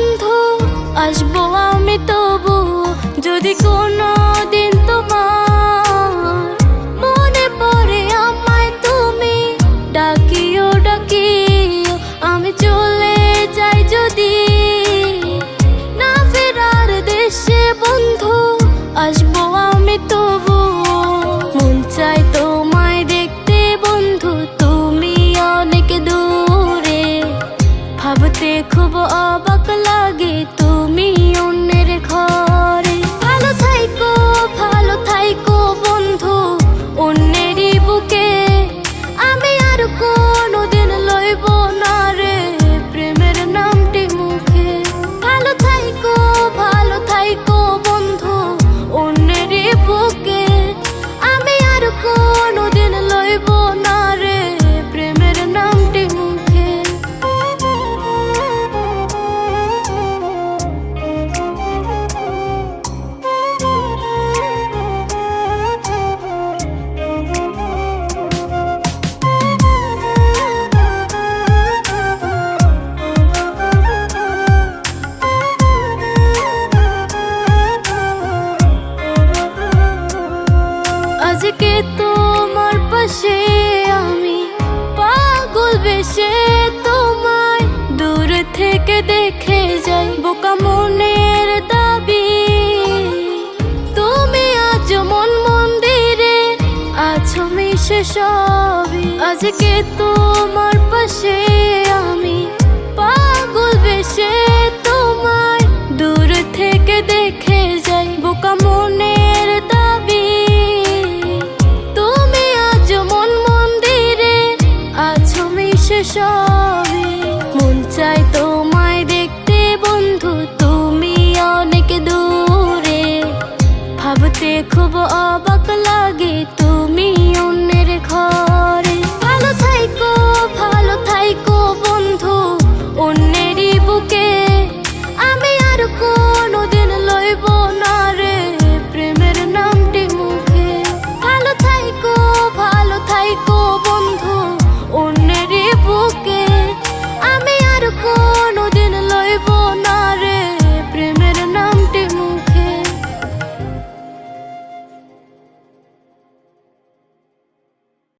বন্ধু আসব আমি তবু। যদি কোনো দিন তো দেখব অবাক লাগে আকাশে আমি, পাগল বেশে তোমায়। দূর থেকে দেখে যাই বোকা মনের দাবি। তুমি আজ মন মন্দিরে আছো মিশে সবই। আজকে তোমার পাশে আমি, পাগল বেশে খুব অব